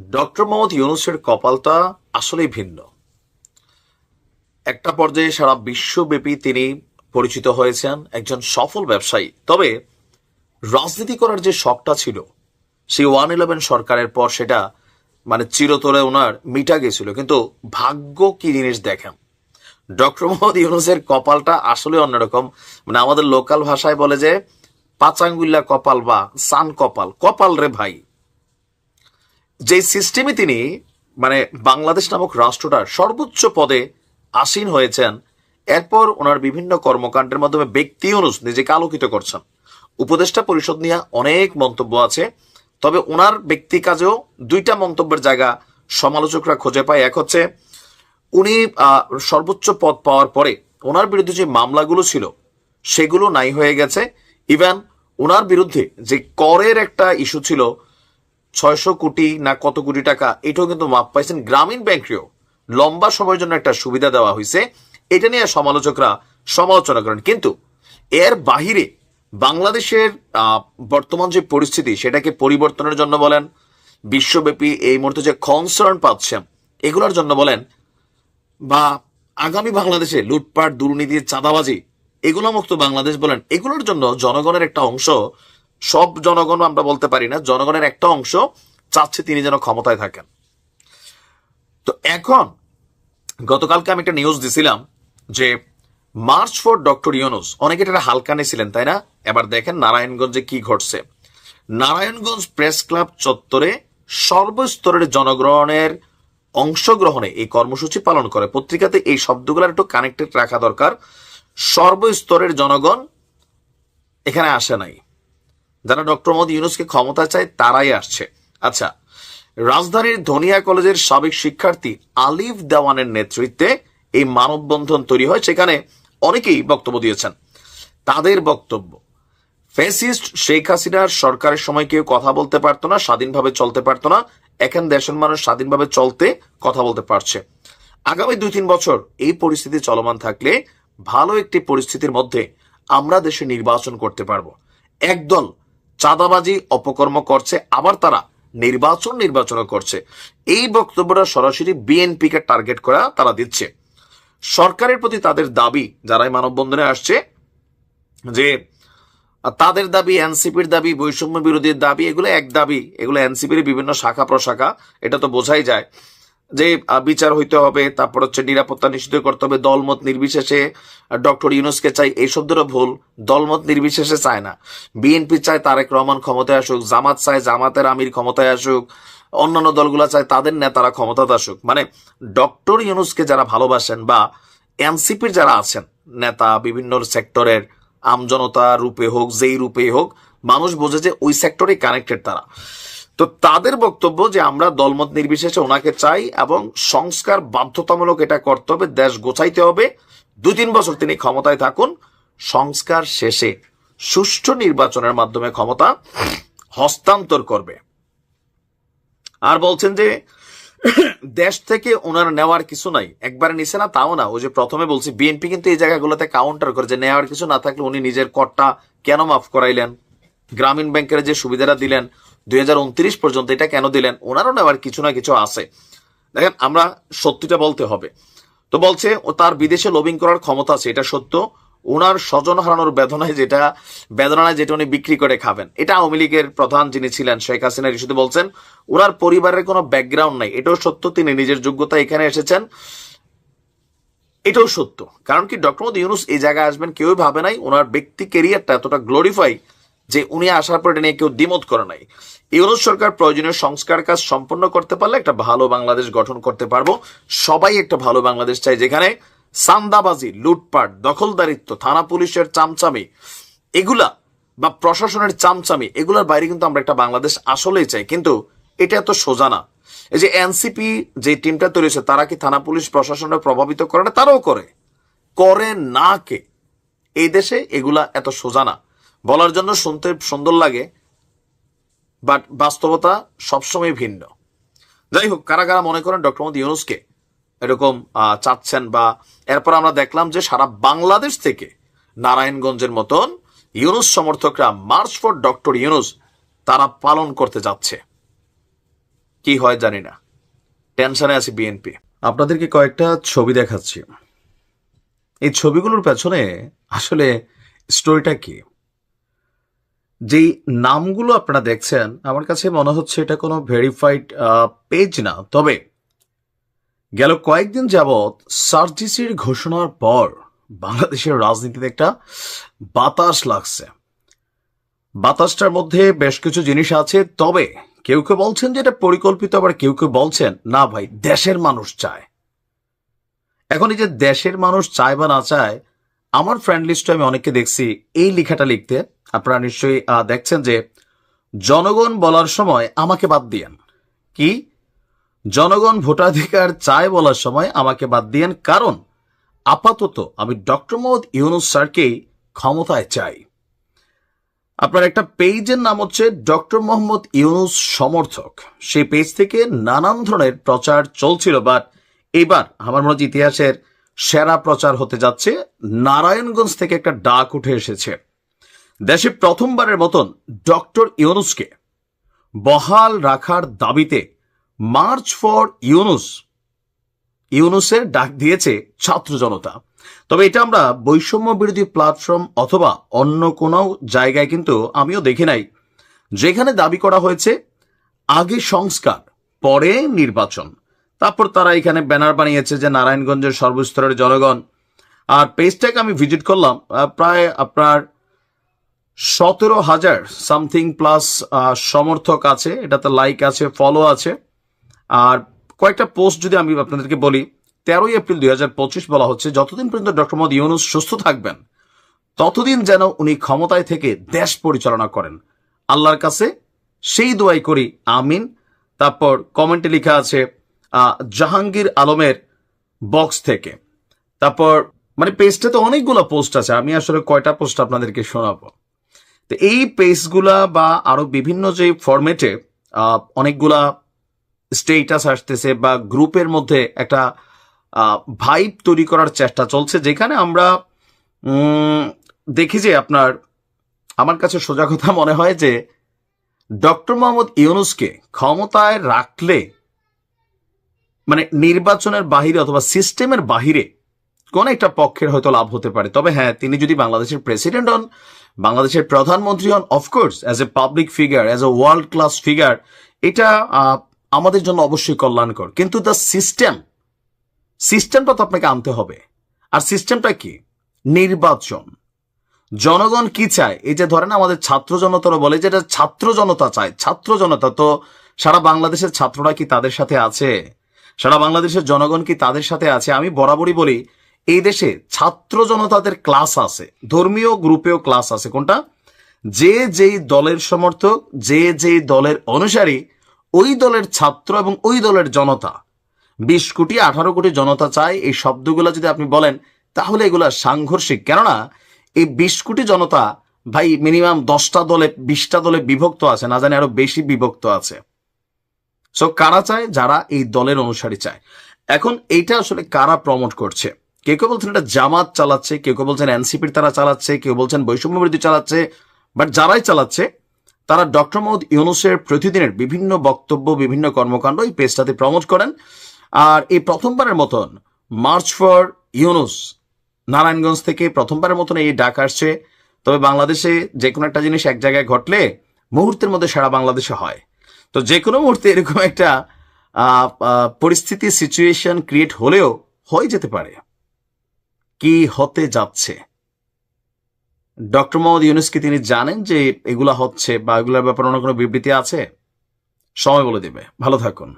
Doctor Mohammad ইউনুসের কপালটা আসলেই ভিন্ন। একটা পর্যায়ে সারা বিশ্বব্যাপী তিনি পরিচিত হয়েছেন একজন সফল ব্যবসায়ী। তবে রাজনীতি করার যে শখটা ছিল, সেই ওয়ান ইলেভেন সরকারের পর সেটা মানে চিরতরে ওনার মিটা গেছিল। কিন্তু ভাগ্য কি জিনিস দেখেন? ডক্টর মোহাম্মদ ইউনুসের কপালটা আসলে অন্যরকম। মানে আমাদের লোকাল ভাষায় বলে যে, পাচাঙ্গুল্লা কপাল বা সান কপাল। কপাল রে ভাই যে সিস্টেমে তিনি মানে বাংলাদেশ নামক রাষ্ট্রটার সর্বোচ্চ পদে আসীন হয়েছেন, এরপর ওনার বিভিন্ন কর্মকাণ্ডের মাধ্যমে ব্যক্তি অনুষ নিজেকে আলোকিত করছেন। উপদেষ্টা পরিষদ নিয়ে অনেক মন্তব্য আছে, তবে ওনার ব্যক্তি কাজেও দুইটা মন্তব্যের জায়গা সমালোচকরা খুঁজে পায়। এক হচ্ছে, উনি সর্বোচ্চ পদ পাওয়ার পরে ওনার বিরুদ্ধে যে মামলাগুলো ছিল, সেগুলো নাই হয়ে গেছে। ইভেন ওনার বিরুদ্ধে যে করের একটা ইস্যু ছিল ছয়শো কোটি না কত কোটি টাকা, এটাও কিন্তু মাপ পাইছেন গ্রামীণ ব্যাংকেও। লম্বা সময়ের জন্য একটা সুবিধা দেওয়া হয়েছে এটা নিয়ে সমালোচকরা সমালোচনা করেন। কিন্তু এর বাহিরে বাংলাদেশের বর্তমান যে পরিস্থিতি, সেটাকে পরিবর্তনের জন্য বলেন, বিশ্বব্যাপী এই মুহূর্তে যে কনসার্ন পাচ্ছেন, এগুলোর জন্য বলেন, বা আগামী বাংলাদেশে লুটপাট, দুর্নীতি, চাঁদাবাজি এগুলো মুক্ত বাংলাদেশ বলেন, এগুলোর জন্য জনগণের একটা অংশ সব জনগণ আমরা বলতে পারি না, জনগণের একটা অংশ চাচ্ছে তিনি যেন ক্ষমতায় থাকেন। তো এখন গতকালকে আমি একটা নিউজ দিছিলাম যে মার্চ ফর ডক্টর ইউনুস অনেকে এটা হালকা নিয়েছিলেন তাই না? এবার দেখেন নারায়ণগঞ্জে কি ঘটছে। নারায়ণগঞ্জ প্রেস ক্লাব চত্বরে সর্বস্তরের জনগ্রহণের অংশগ্রহণে এই কর্মসূচি পালন করে। পত্রিকাতে এই শব্দগুলো একটু কানেক্টেড রাখা দরকার। সর্বস্তরের জনগণ এখানে আসে নাই। যারা ডক্টর মোহাম্মদ ইউনুসকে ক্ষমতা চায়, তারাই আসছে। আচ্ছা রাজধানীর ধনিয়া কলেজের সাবেক শিক্ষার্থী আলিফ দেওয়ানের নেতৃত্বে এই মানববন্ধন তৈরি হয়, সেখানে অনেকেই বক্তব্য দিয়েছেন। তাদের বক্তব্য ফেসিস্ট শেখ হাসিনার সরকারের সময় কেউ কথা বলতে পারতো না, স্বাধীনভাবে চলতে পারতো না, এখন দেশের মানুষ স্বাধীনভাবে চলতে কথা বলতে পারছে। আগামী দুই তিন বছর এই পরিস্থিতি চলমান থাকলে ভালো একটি পরিস্থিতির মধ্যে আমরা দেশে নির্বাচন করতে পারব। একদল চাঁদাবাজি, অপকর্ম করছে, আবার তারা নির্বাচন নির্বাচনও করছে। এই বক্তব্যটা সরাসরি বিএনপিকে টার্গেট করা তারা দিচ্ছে। সরকারের প্রতি তাদের দাবি যারাই মানববন্ধনে আসছে, যে তাদের দাবি, এনসিপির দাবি, বৈষম্য বিরোধীর দাবি, এগুলো এক দাবি, এগুলো এনসিপির বিভিন্ন শাখা প্রশাখা, এটা তো বোঝাই যায়। যে বিচার হইতে হবে, তারপর হচ্ছে নিরাপত্তা নিশ্চিত করতে হবে, দলমত নির্বিশেষে ডক্টর ইউনুসকে চাই, এই শব্দটা ভুল, দলমত নির্বিশেষে চায় না। বিএনপি চায় তারেক রহমান ক্ষমতায় আসুক, জামাত চায় জামাতের আমির ক্ষমতায় আসুক, অন্যান্য দলগুলো চায় তাদের নেতারা ক্ষমতাতে আসুক। মানে ডক্টর ইউনুসকে যারা ভালোবাসেন বা এনসিপির যারা আছেন, নেতা, বিভিন্ন সেক্টরের, আমজনতা রূপে হোক, যেই রূপে হোক, মানুষ বোঝে যে ওই সেক্টরে কানেক্টেড তারা। তো তাদের বক্তব্য যে আমরা দলমত নির্বিশেষে ওনাকে চাই এবং সংস্কার বাধ্যতামূলক এটা করতে হবে, দেশ গোছাইতে হবে। দুই তিন বছর তিনি ক্ষমতায় থাকুন, সংস্কার শেষে সুষ্ঠু নির্বাচনের মাধ্যমে ক্ষমতা হস্তান্তর করবে। আর বলছেন যে দেশ থেকে ওনার নেওয়ার কিছু নাই, একবারে নিছে না, তাও না। ওই যে প্রথমে বলছি, বিএনপি কিন্তু এই জায়গাগুলোতে কাউন্টার করে যে নেওয়ার কিছু না থাকলে উনি নিজের করটা কেন মাফ করাইলেন? গ্রামীণ ব্যাংকের যে সুবিধাটা দিলেন দুই হাজার উনত্রিশ পর্যন্ত এটা কেন দিলেন? ওনারও নেওয়ার কিছু না কিছু আছে। দেখেন, আমরা সত্যিটা বলতে হবে। তো বলছে, ও তার বিদেশে লবিং করার ক্ষমতা আছে, এটা সত্য। ওনার স্বজন হারানোর বেদনায় যেটা বেদনায় যেটা উনি বিক্রি করে খাবেন। এটা আওয়ামী লীগের প্রধান যিনি ছিলেন, শেখ হাসিনা ইস্যুতে বলছেন ওনার পরিবারের কোনো ব্যাকগ্রাউন্ড নাই। এটাও সত্য, তিনি নিজের যোগ্যতা এখানে এসেছেন। এটাও সত্য। কারণ কি, ডক্টর মোদী ইউনুস এই জায়গায় আসবেন, কেউই ভাবে নাই ওনার ব্যক্তি কেরিয়ারটা এতটা গ্লোরিফাই যে উনি আসার পর এটা নিয়ে কেউ দ্বিমত করে নাই। ইউনুস সরকার প্রয়োজনীয় সংস্কার কাজ সম্পন্ন করতে পারলে একটা ভালো বাংলাদেশ গঠন করতে পারব। সবাই একটা ভালো বাংলাদেশ চাই যেখানে সান্দাবাজি, লুটপাট, দখলদারিত্ব, থানা পুলিশের চামচামি, এগুলা বা প্রশাসনের চামচামি, এগুলোর বাইরে কিন্তু আমরা একটা বাংলাদেশ আসলেই চাই। কিন্তু এটা এত সোজা না। এই যে এনসিপি যে টিমটা তৈরি হয়েছে, তারা কি থানা পুলিশ প্রশাসনের প্রভাবিত করে না? তারাও করে। করে না কে? এই দেশে এগুলা এত সোজা না। বলার জন্য শুনতে সুন্দর লাগে বাট বাস্তবতা সবসময় ভিন্ন। যাই হোক, কারা কারা মনে করেন ডক্টর মোহাম্মদ ইউনুসকে এরকম চাচ্ছেন বা এরপর আমরা দেখলাম যে সারা বাংলাদেশ থেকে নারায়ণগঞ্জের মতন ইউনুস সমর্থকরা মার্চ ফর ডক্টর ইউনুস তারা পালন করতে যাচ্ছে। কি হয় জানি না। টেনশনে আছে বিএনপি। আপনাদেরকে কয়েকটা ছবি দেখাচ্ছি। এই ছবিগুলোর পেছনে আসলে স্টোরিটা কি? যেই নামগুলো আপনারা দেখছেন, আমার কাছে মনে হচ্ছে এটা কোনো ভেরিফাইড পেজ না। তবে গেল কয়েকদিন যাবৎ সার্জিসির ঘোষণার পর বাংলাদেশের রাজনীতিতে একটা বাতাস লাগছে। বাতাসটার মধ্যে বেশ কিছু জিনিস আছে, তবে কেউ কেউ বলছেন যে এটা পরিকল্পিত, আবার কেউ কেউ বলছেন, না ভাই, দেশের মানুষ চায়। এখন এই যে দেশের মানুষ চায় বা না চায় আমার ফ্রেন্ড লিস্টে আমি অনেককে দেখছি, এই লেখাটা লিখতে। আপনারা নিশ্চয়ই দেখছেন যে, জনগণ বলার সময় আমাকে বাদ দিয়েন। কি? জনগণ ভোটাধিকার চায় বলার সময় আমাকে বাদ দিয়েন, কারণ আপাতত আমি ডক্টর মোহাম্মদ ইউনুস স্যারকেই ক্ষমতায় চাই। আপনার একটা পেজের নাম হচ্ছে ডক্টর মোহাম্মদ ইউনুস সমর্থক। সেই পেজ থেকে নানান ধরনের প্রচার চলছিল, বাট এবার আমার মনে হচ্ছে ইতিহাসের সেরা প্রচার হতে যাচ্ছে। নারায়ণগঞ্জ থেকে একটা ডাক উঠে এসেছে। দেশে প্রথমবারের মতন ডক্টর ইউনুসকে বহাল রাখার দাবিতে মার্চ ফর ইউনুস, ইউনুসের ডাক দিয়েছে ছাত্র জনতা। তবে এটা আমরা বৈষম্য বিরোধী প্ল্যাটফর্ম অথবা অন্য কোনো জায়গায় কিন্তু আমিও দেখি নাই। যেখানে দাবি করা হয়েছে, আগে সংস্কার, পরে নির্বাচন। তারপর তারা এখানে ব্যানার বানিয়েছে যে নারায়ণগঞ্জের সর্বস্তরের জনগণ। আর পেজটাকে আমি ভিজিট করলাম প্রায় আপনার সতেরো হাজার সামথিং প্লাস সমর্থক আছে, এটাতে লাইক আছে ফলো আছে। আর কয়েকটা পোস্ট যদি আমি আপনাদেরকে বলি, তেরোই এপ্রিল দুই হাজার পঁচিশ বলা হচ্ছে, যতদিন পর্যন্ত ডক্টর মোহাম্মদ ইউনুস সুস্থ থাকবেন, ততদিন যেন উনি ক্ষমতায় থেকে দেশ পরিচালনা করেন। আল্লাহর কাছে সেই দোয়াই করি, আমিন। তারপর কমেন্টে লেখা আছে জাহাঙ্গীর আলমের বক্স থেকে। তারপর মানে পেজটা তো অনেকগুলো পোস্ট আছে, আমি আসলে কয়টা পোস্ট আপনাদেরকে শোনাবো। তো এই পেজগুলা বা আরও বিভিন্ন যে ফরম্যাটে অনেকগুলা স্টেটাস আসতেছে বা গ্রুপের মধ্যে একটা ভাইব তৈরি করার চেষ্টা চলছে, যেখানে আমরা দেখি যে আপনার, আমার কাছে সোজা কথা মনে হয় যে ডক্টর মোহাম্মদ ইউনুসকে ক্ষমতায় রাখলে মানে নির্বাচনের বাহিরে অথবা সিস্টেমের বাহিরে কোন একটা পক্ষের হয়তো লাভ হতে পারে। তবে হ্যাঁ তিনি যদি বাংলাদেশের প্রেসিডেন্ট হন, বাংলাদেশের প্রধানমন্ত্রী হন of course as a public figure as a world class figure এটা আমাদের জন্য অবশ্যই কল্যাণকর। কিন্তু দ্য সিস্টেম সিস্টেমটা তো আপনাকে আনতে হবে। আর সিস্টেমটা কি? নির্বাচন। জনগণ কি চায়? এই যে ধরেন আমাদের ছাত্র জনতারা বলে যে এটা ছাত্র জনতা চায়। ছাত্র জনতা তো সারা বাংলাদেশের ছাত্ররা কি তাদের সাথে আছে? সারা বাংলাদেশের জনগণ কি তাদের সাথে আছে? আমি বরাবরই বলি, এই দেশে ছাত্র জনতাদের ক্লাস আছে, ধর্মীয় গ্রুপেও ক্লাস আছে। কোনটা? যে যেই দলের সমর্থক, যে যেই দলের অনুসারী, ওই দলের ছাত্র এবং ওই দলের জনতা। বিশ কোটি, আঠারো কোটি জনতা চায় এই শব্দগুলো যদি আপনি বলেন, তাহলে এগুলা সাংঘর্ষিক। কেননা, এই বিশ কোটি জনতা, ভাই মিনিমাম দশটা দলে, বিশটা দলে বিভক্ত আছে, না জানি আরও বেশি বিভক্ত আছে। সো কারা চায়? যারা এই দলের অনুসারী চায়। এখন এইটা আসলে কারা প্রমোট করছে? কেউ কেউ বলছেন এটা জামাত চালাচ্ছে, কেউ কেউ বলছেন এনসিপির তারা চালাচ্ছে, কেউ বলছেন বৈষম্য বিরোধী চালাচ্ছে বাট যারাই চালাচ্ছে, তারা ডক্টর মোহাম্মদ ইউনুসের প্রতিদিনের বিভিন্ন বক্তব্য, বিভিন্ন কর্মকাণ্ড এই পেজটাতে প্রমোট করেন। আর এই প্রথমবারের মতন মার্চ ফর ইউনুস নারায়ণগঞ্জ থেকে প্রথমবারের মতন এই ডাক আসছে। তবে বাংলাদেশে যে কোনো একটা জিনিস এক জায়গায় ঘটলে মুহূর্তের মধ্যে সারা বাংলাদেশে হয়। তো যে কোনো মুহূর্তে এরকম একটা পরিস্থিতি সিচুয়েশন ক্রিয়েট হলেও হয়ে যেতে পারে। কি হতে যাচ্ছে? ডক্টর মোহাম্মদ ইউনুস কি তিনি জানেন যে এগুলা হচ্ছে বা এগুলোর ব্যাপারে অন্য কোনো বিবৃতি আছে? সময় বলে দেবে। ভালো থাকুন।